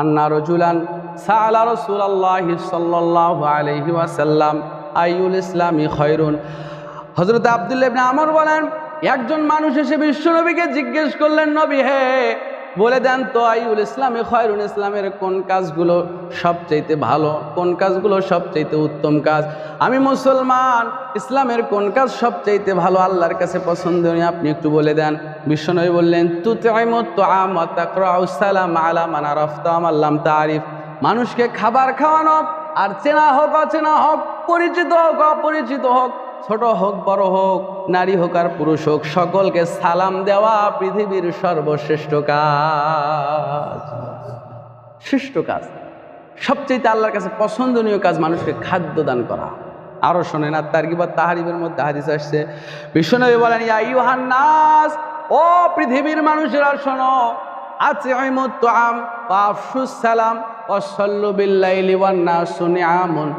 আন্না রজুলান সাআলা রাসূলুল্লাহি সাল্লাহ আলহি ওয়াসাল্লাম আইউল ইসলাম ই হযরত হজরত ইবনে আমর বলেন, একজন মানুষ এসে বিশ্বনবীকে জিজ্ঞেস করলেন, নবী হে বলে দেন, তো আইউল ইসলামে খয়রুন, ইসলামের কোন কাজগুলো সবচাইতে ভালো? কোন কাজগুলো সবচাইতে উত্তম কাজ? আমি মুসলমান, ইসলামের কোন কাজ সবচাইতে ভালো আল্লাহর কাছে পছন্দনীয় আপনি একটু বলে দেন। বিশ্বনবী বললেন তু তো সালাম আলা মানা রফতাম আল্লাম তারিফ মানুষকে খাবার খাওয়ানো, আর চেনা হোক, অচেনা হোক, পরিচিত হোক, অপরিচিত হোক ছোট হোক, বড় হোক, নারী হোক আর পুরুষ হোক, সকলকে সালাম দেওয়া পৃথিবীর সর্বশ্রেষ্ঠ কাজ। শ্রেষ্ঠ কাজ। সবচেয়ে আল্লাহর কাছে পছন্দনীয় কাজ মানুষকে খাদ্য দান করা। আরও শোনেন, আর তার কিবা তাহারিবের মধ্যে হাদিস আসছে, বিশ্বনবী বলেন নাস, ও পৃথিবীর মানুষেরা, শোনো আছে সালাম অসল্লু বিল্লাইলি ওয়ান নাসু নিআমুন।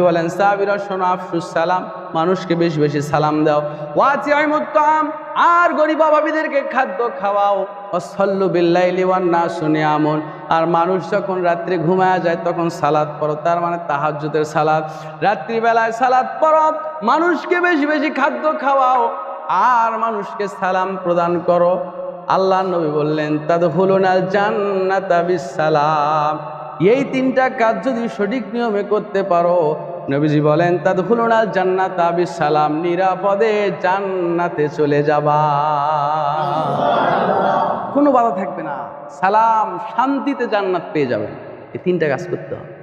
বলেন সালাম, মানুষকে বেশি বেশি সালাম দাও। ওয়াতি আম আর গরিব অভাবীদেরকে খাদ্য খাওয়াও। অসল্লু বিল্লাইলি ওয়ান শুনে নিআমুন আর মানুষ যখন রাত্রে ঘুমায় যায়, তখন সালাদ পড়ো। তার মানে তাহাজ্জুদের সালাদ। রাত্রিবেলায় সালাদ পড়ো। মানুষকে বেশি বেশি খাদ্য খাওয়াও। আর মানুষকে সালাম প্রদান করো। আল্লাহ নবী বললেন তাদ হুলুনাল জান্নাতা বিসালাম এই তিনটা কাজ যদি সঠিক নিয়মে করতে পারো, নবীজি বলেন তাদ হুলুনাল জান্নাতা বিসালাম নিরাপদে জান্নাতে চলে যাবা। কোনো বাধা থাকবে না। সালাম, শান্তিতে জান্নাত পেয়ে যাবেন। এই তিনটা কাজ করতে হবে।